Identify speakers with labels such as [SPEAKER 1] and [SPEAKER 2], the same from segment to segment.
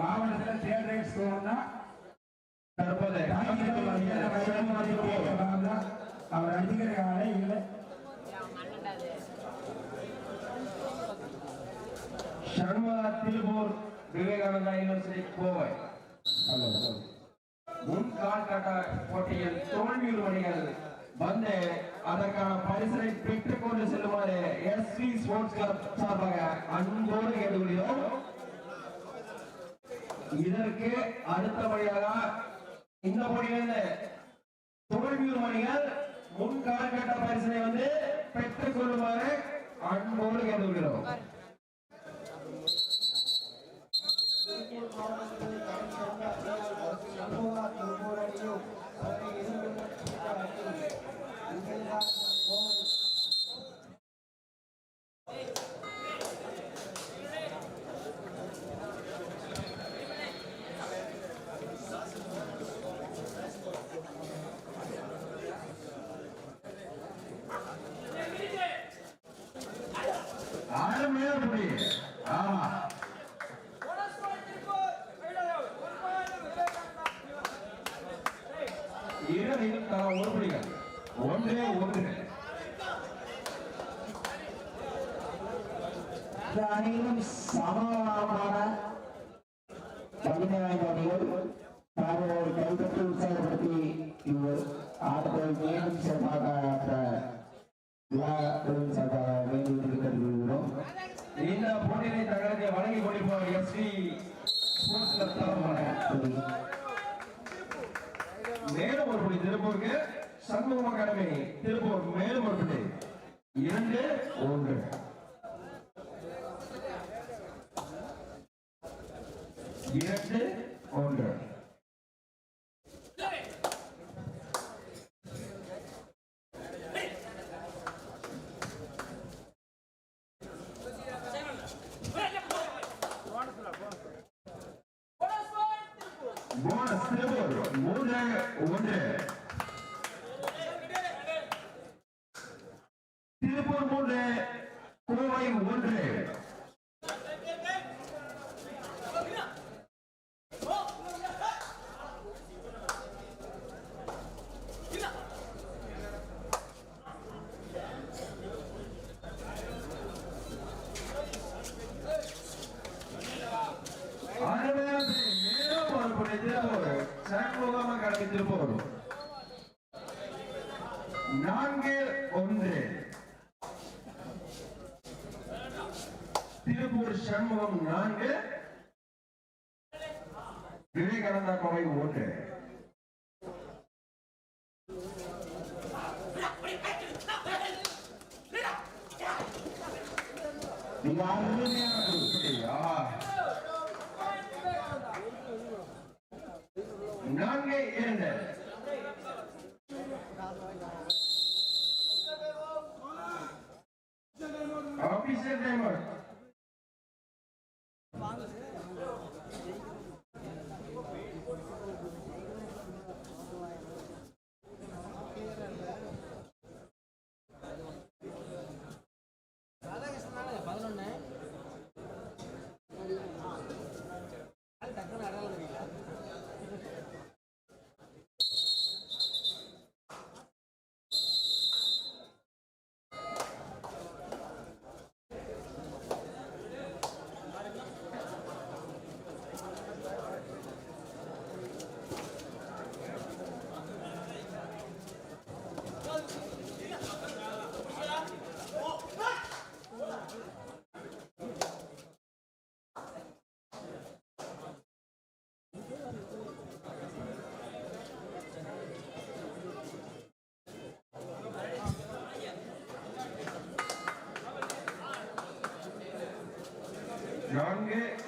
[SPEAKER 1] மாவட்டத்துல third right ஸ்கோர்னா
[SPEAKER 2] தற்போது
[SPEAKER 1] அவர் அடிக்கிற ஆளே இல்லை.
[SPEAKER 2] சண்முகா திருப்பூர் விவேகானந்தா யூனிவர்சிட்டி கோவை முன் கால்கட்ட போட்டியில் தோல்வியுறு அணிகள் வந்து அதற்கான பரிசனை பெற்றுக் கொண்டு செல்லுமாறு எஸ் எஸ்வி ஸ்போர்ட்ஸ் கிளப் சார்பாக அன்போடு கேட்டுக்கொள்கிறோம். இதற்கு அடுத்தபடியாக இந்த போட்டியிலிருந்து தோல்வியூர் மணிகள் முன் காலகட்ட பரிசனை வந்து பெற்றுக் கொள்ளுமாறு அன்போடு கேட்டுக்கொள்கிறோம் Thank you புள்ளி ஆமா இரவில் தலா ஒரு புள்ளிகள் ஒன்றே ஒன்று
[SPEAKER 3] இந்த அணியிலும் சமமான வலிமை வாய்ந்த அணிகள் தாங்கள் கைப்பற்றி உற்சாகப்படுத்தி இவர் ஆட்டத்தை மீண்டும் சிறப்பாக சார்பாக
[SPEAKER 2] இந்த தங்களுக்கு வழங்கி எஸ் வி மேலும் ஒரு புள்ளி திருப்பூருக்கு சண்முகம் அகாடமி திருப்பூர் மேலும் ஒரு புள்ளி இரண்டு ஒன்று இரண்டு ஒன்று போனஸ் திருப்பூர் மூன்று ஒன்று திருப்பூர் மூன்று கோவை ஒன்று அருமையான பிள்ளை. மேலும் ஒரு புள்ளி திருப்பூர் சண்முகம் அகாடமி திருப்பூர் நான்கு ஒன்று திருப்பூர் சண்முகம் நான்கு விவேகானந்தா கோவை ஒன்று
[SPEAKER 3] மிக அருமையான
[SPEAKER 2] புள்ளி. ஆஹா. இரண்டு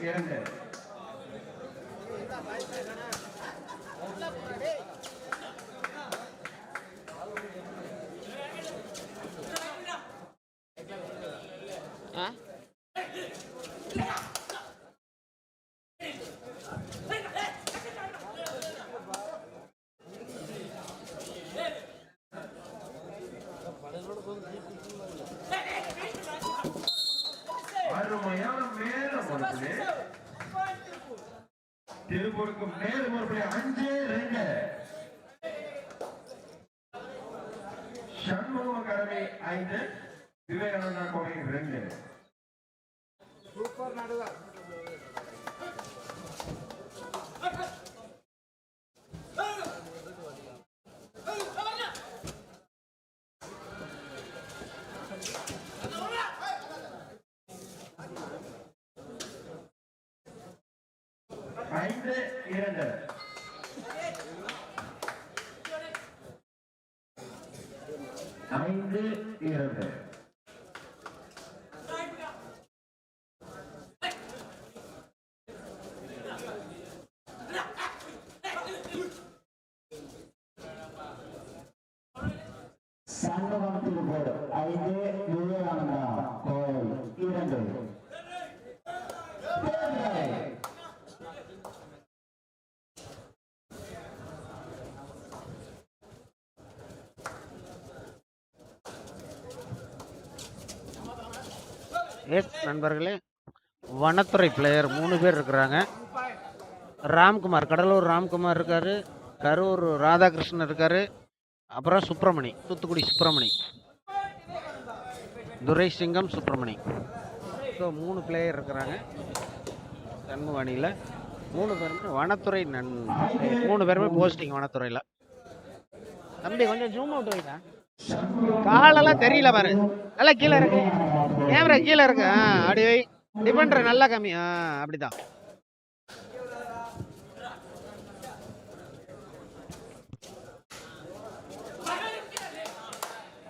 [SPEAKER 2] இரண்டு
[SPEAKER 4] ஆ
[SPEAKER 2] அருமையான மேலும் ஒரு புள்ளி போருக்கும் மேலும் ஒரு அஞ்சு ஐந்து இரண்டு
[SPEAKER 3] சண்முகம் திருப்பூர் ஐந்து விவேகானந்தா கோயில் இரண்டு தேர்தலை
[SPEAKER 5] நண்பர்களே வனத்துறை பிளேயர் மூணு பேர் இருக்கிறாங்க. ராம்குமார் கடலூர் ராம்குமார் இருக்கார் கரூர் ராதாகிருஷ்ணன் இருக்கார் அப்புறம் சுப்பிரமணி தூத்துக்குடி சுப்பிரமணி துரை சிங்கம் சுப்பிரமணி. ஸோ மூணு பிளேயர் இருக்கிறாங்க தன்மவாணியில் மூணு பேருமே வனத்துறை நன் மூணு பேருமே போஸ்டிங் வனத்துறையில். தம்பி கொஞ்சம் ஜூம் அவுட் வைதான் காலெல்லாம் தெரியல பாரு. நல்லா கீழே இருக்கு கேமரா கீழே இருக்கு அப்படி வை. டிபெண்டர் நல்லா கம்மி. ஆ அப்படிதான்.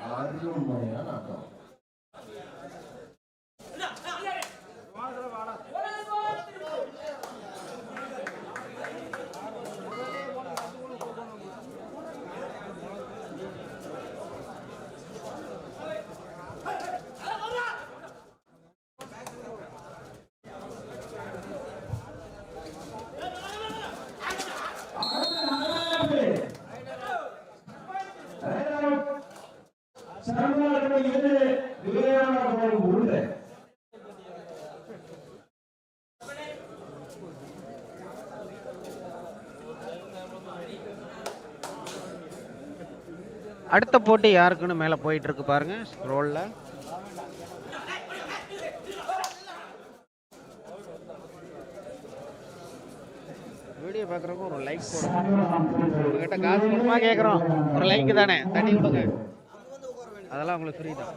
[SPEAKER 3] அருமையான ஆட்டம்
[SPEAKER 5] அடுத்த போட்டி யாருக்குன்னு மேலே போயிட்டு இருக்கு பாருங்க வீடியோ பார்க்குறவங்க ஒரு லைக் போடுங்க. உங்ககிட்ட காசு கொடுமா கேட்குறோம் ஒரு லைக் தானே. தண்ணி கொடுங்க. அதெல்லாம் உங்களுக்கு ஃப்ரீ தான்.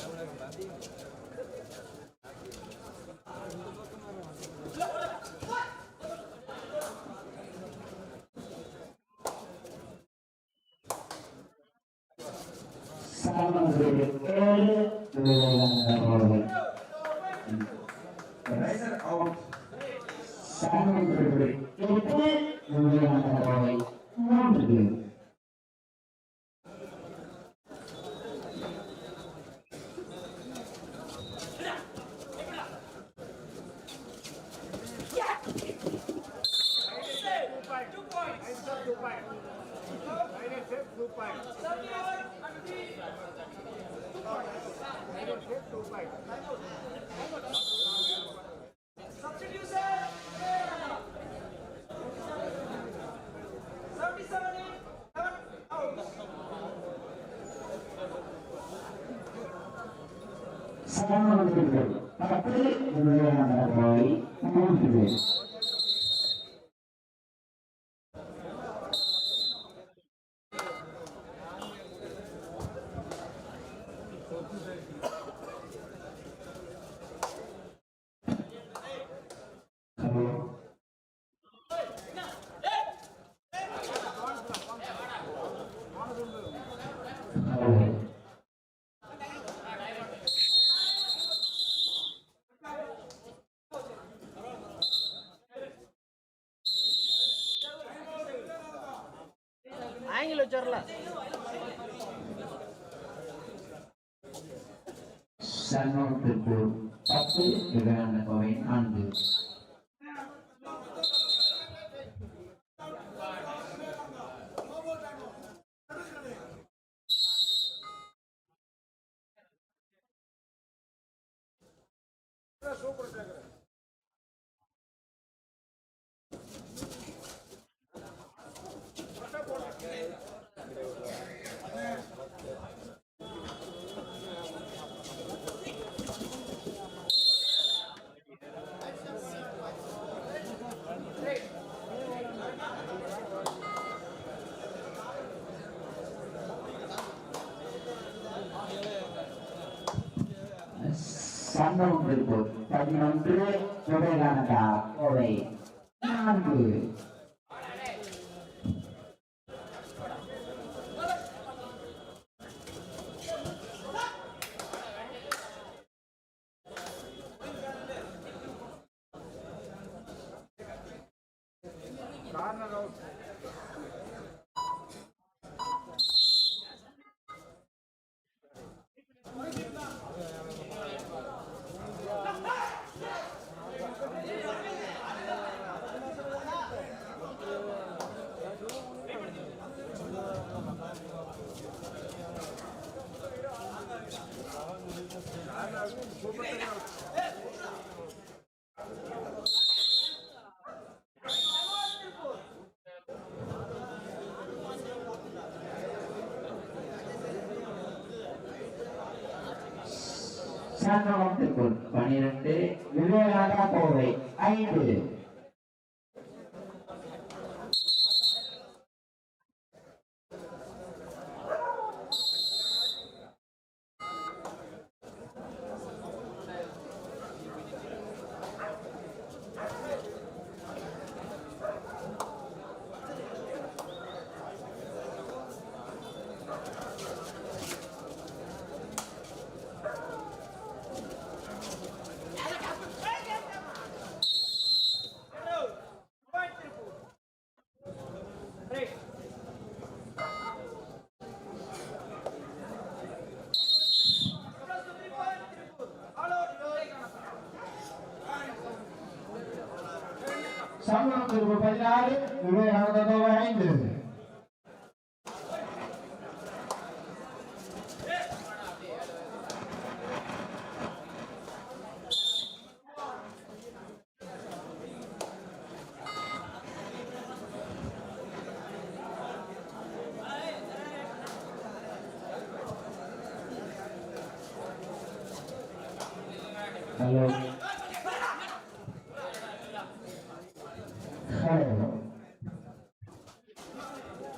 [SPEAKER 3] சண்முகம் திருப்பூர் ஏழு விவேகானந்தா கோயில்
[SPEAKER 2] ரைடர் அவுட்
[SPEAKER 3] சண்முகம் திருப்பூர் எட்டு விவேகானந்தா கோயில் மூன்று சண்முகம் திருப்பூர் பத்து விவேகானந்தா கோயில் மூன்று Hello.
[SPEAKER 5] ஃபியூச்சர்ல
[SPEAKER 3] சண்முகம் திருப்பூர் பத்து விவேகானந்த கோவை நான்கு திருப்பூர் பதினொன்று விவேகானந்தா கோவை நான்கு. சங்கமத்திற்குள் பனிரெண்டு விவேகானந்தா கோவை ஐந்து. சண்முகம் திருப்பூர் பதினாறு விவேகானந்தா கோவை ஐந்து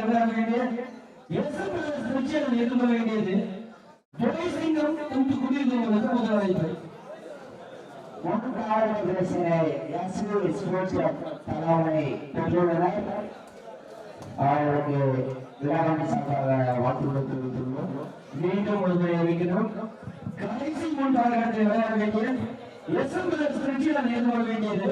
[SPEAKER 2] விளையாட வேண்டிய எஸ்எம்எஸ் பிரச்சனை எதிர்கொள்ள வேண்டியது ஜெயசிங்கம் தூத்துக்குடியிருந்தவர்களுக்கு முதல் அழைப்பு
[SPEAKER 3] ஒன்றாவது எஸ்வி ஸ்போர்ட்ஸ் கிளப் தலைவரை பெற்றுள்ளனர் அவர்களுக்கு விழாவான சார்பாக வாழ்த்துக்களை தெரிவித்துள்ளோம்
[SPEAKER 2] மீண்டும் ஒரு முறை அறிவிக்கிறோம் கடைசி மூன்று ஆட்டத்தில் விளையாட வேண்டிய வேண்டியது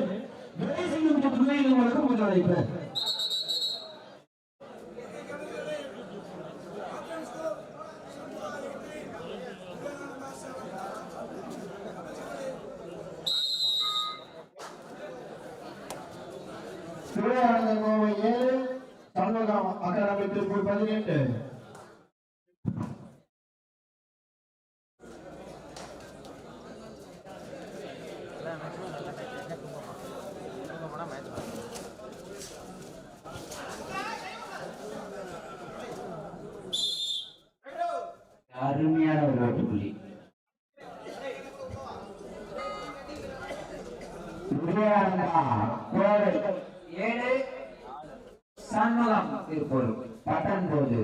[SPEAKER 2] விவேகானந்த கோவை ஏழு சண்முகம் அகாடமி திருப்பூர் பதினெட்டு
[SPEAKER 3] அருமையான ஒரு வெட்டு புள்ளி விஜயானந்தா கோவை ஏழு சண்முகம் திருப்பூர் பத்தொன்பது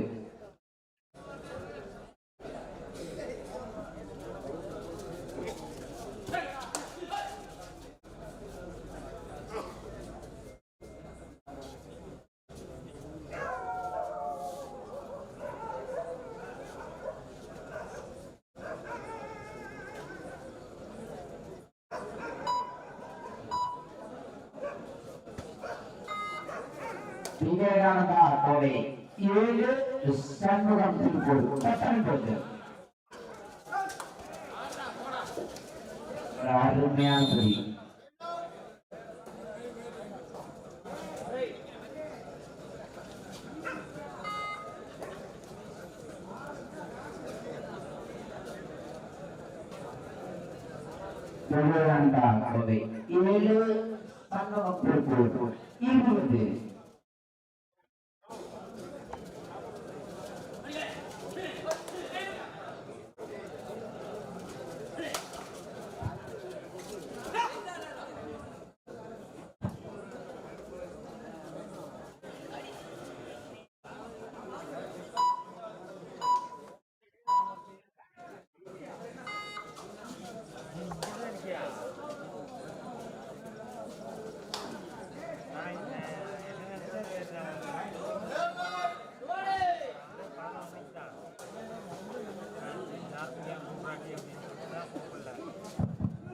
[SPEAKER 3] விவேகானந்தா கோவை ஏழு சண்முகம் திருப்பூர் பத்தொன்பது ஒரு அருமையான புள்ளி விவேகானந்தா கோவை ஏழு சண்முகம் திருப்பூர் இருபது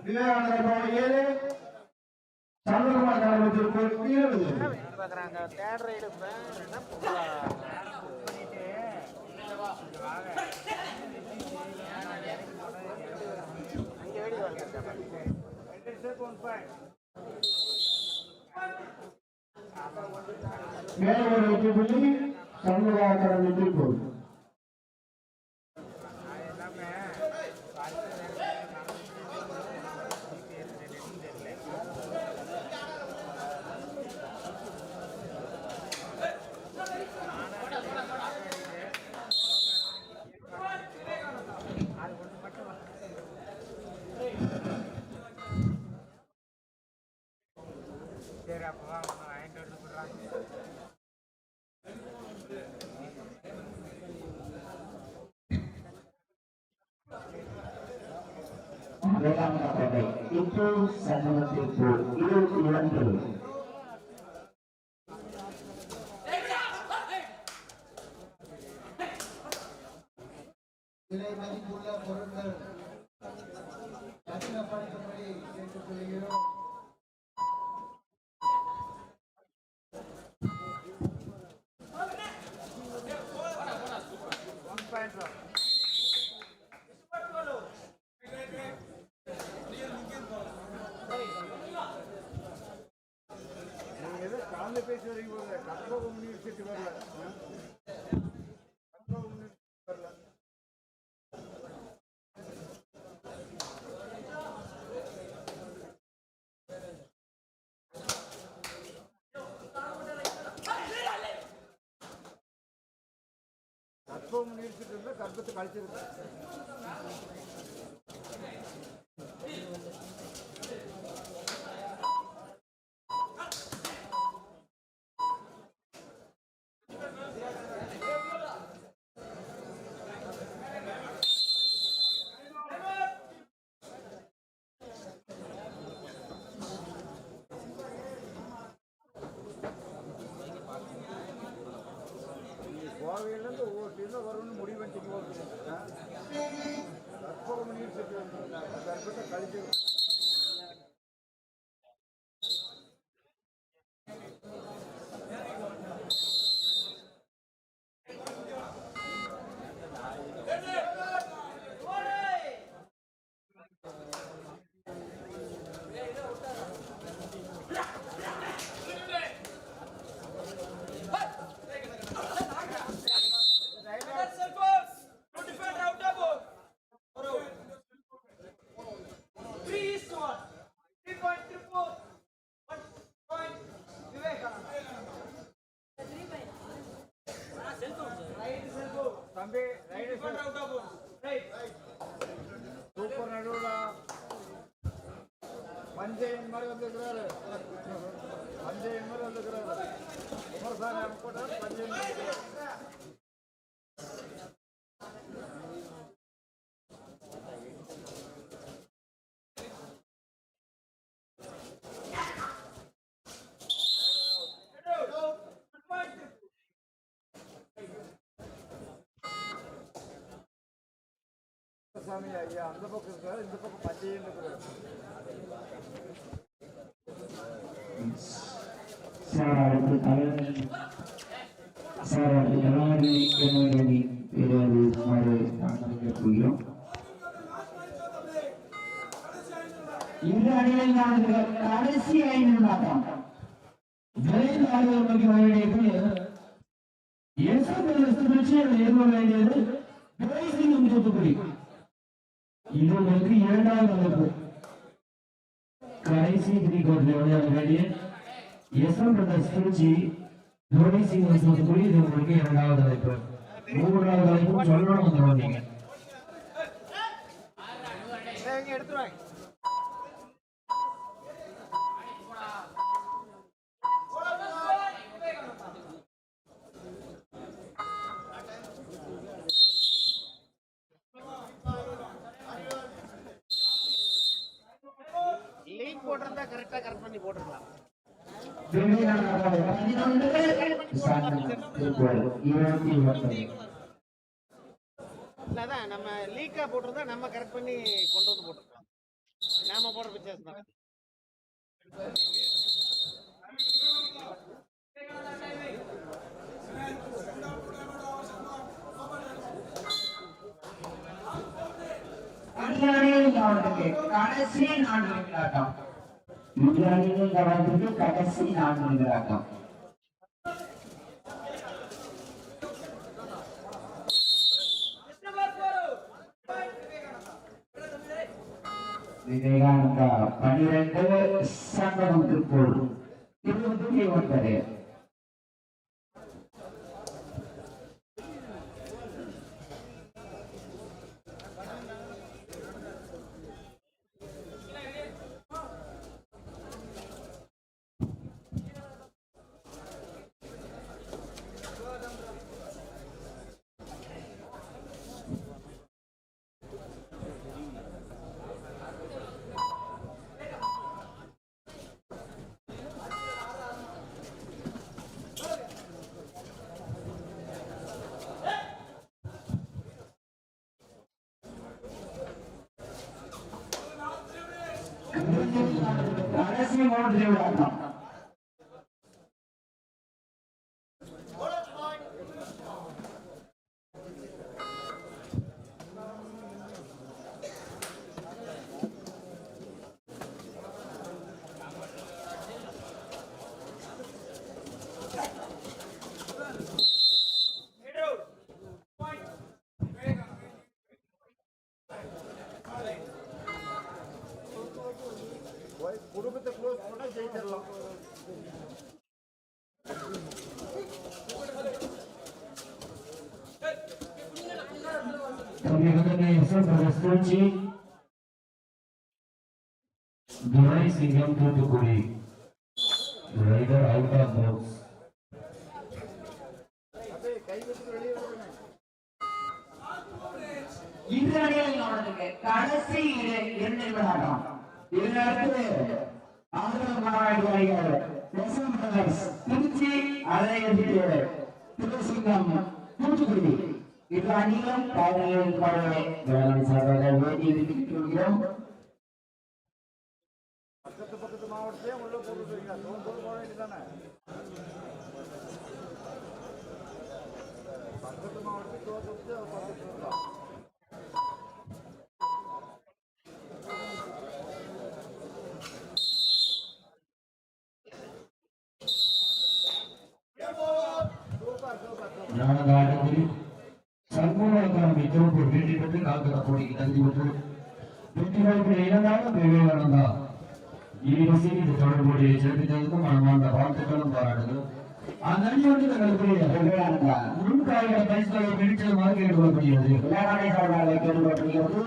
[SPEAKER 2] விவேகானந்த கோவை ஏழு சண்முகம் அகாடமி திருப்பூர் இருபது
[SPEAKER 5] பார்க்குறாங்க தேர்ட் ரைடு என்ன புள்ளா அங்கே வெடி வருது
[SPEAKER 2] மேலும் ஒரு வெற்றி புள்ளி சண்முக அகாடமி திருப்பூர்
[SPEAKER 3] விவேகானந்தா கோவை இப்போ சண்முகம் திருப்பூர் இருபத்தி இரண்டு
[SPEAKER 6] আসবে তো சாமி ஐயா அந்த பக்கம் இருக்காரு இந்த பக்கம் பஞ்சையன்
[SPEAKER 3] சார் அடுத்து தலைவர் சார் அடுத்து எல்லாமே என்னுடைய பெரியது மாதிரி நாங்கள் கேட்கிறோம் இந்த அணியில் நான் கடைசி ஐந்து நாட்டம் விரைந்து ஆடுதல் நோக்கி வர வேண்டியது எஸ்எம்எஸ் திருச்சியில் எதிர்கொள்ள வேண்டியது துரைசிங்கம் தூத்துக்குடி. இது உங்களுக்கு இரண்டாவது அமைப்பு கடைசி த்ரீ விளையாட வேண்டிய S M brothers Trichy Duraisingam Thoothukudi இது உங்களுக்கு இரண்டாவது அமைப்பு மூன்றாவது அமைப்பு சொல்லணும் வந்துடும் நீங்க.
[SPEAKER 5] எடுத்துருவாங்க போட்டிருந்தா கரெக்டா கரெக்ட் பண்ணி போட்டுருக்கலாம்
[SPEAKER 3] இருபத்தி ஒன்பது
[SPEAKER 5] இல்ல அதான் நம்ம லீக்கா போட்டிருந்தா நம்ம கரெக்ட் பண்ணி கொண்டு வந்து போட்டுருக்கலாம். நாம போடுற தான்.
[SPEAKER 3] அவர்களுக்கு கடைசி நான்கு கடைசி நான்கு விவேகானந்தா. பனிரெண்டு சங்கமத்திற்குள் இருபத்தி ஒன்பது கடைசி மூன்று Thoothukudi. Raider out of box
[SPEAKER 6] அப்படியே கை வச்சு வெளியே
[SPEAKER 3] இந்த அணியில் அவனுக்கு கடைசி இரு- இரண்டு நிமிடம் இதற்கு ஆதரவு மாநாடுவார்கள் எஸ்எம் பிரதர்ஸ் திருச்சி அதை எதிர்த்து திருசிங்கம் தூத்துக்குடி இந்த அணிகளும் காவிரியில் பாடலை வேளாண் சார்பாக
[SPEAKER 6] பக்கத்து மாவட்டத்தையும் உள்ள போட்டுருக்கீங்க தோல் போட வேண்டியதானே பக்கத்து மாவட்டத்தை தோற்று பக்கத்து வரலாம்
[SPEAKER 3] நாடகாட்டத்தில் மிகவும் வெற்றி பெற்று காக்கிற போட்டிக்கு தகுதி பெற்று வெற்றி வாய்ப்பில் இழந்தாலும் விவேகானந்தா யூனிவர்சிட்டி இந்த தொடர்புடைய சிறப்பித்ததுக்கும் மனமார்ந்த வாழ்த்துக்களும் பாராட்டுகளும். அந்த அணி வந்து தங்களுக்கு முன்கால பரிசுகளை பிடிச்சதுமாக கேட்டுக்கொள்ளப்படுகிறது விளையாடை கேட்டுக்கொள்ளப்படுகிறது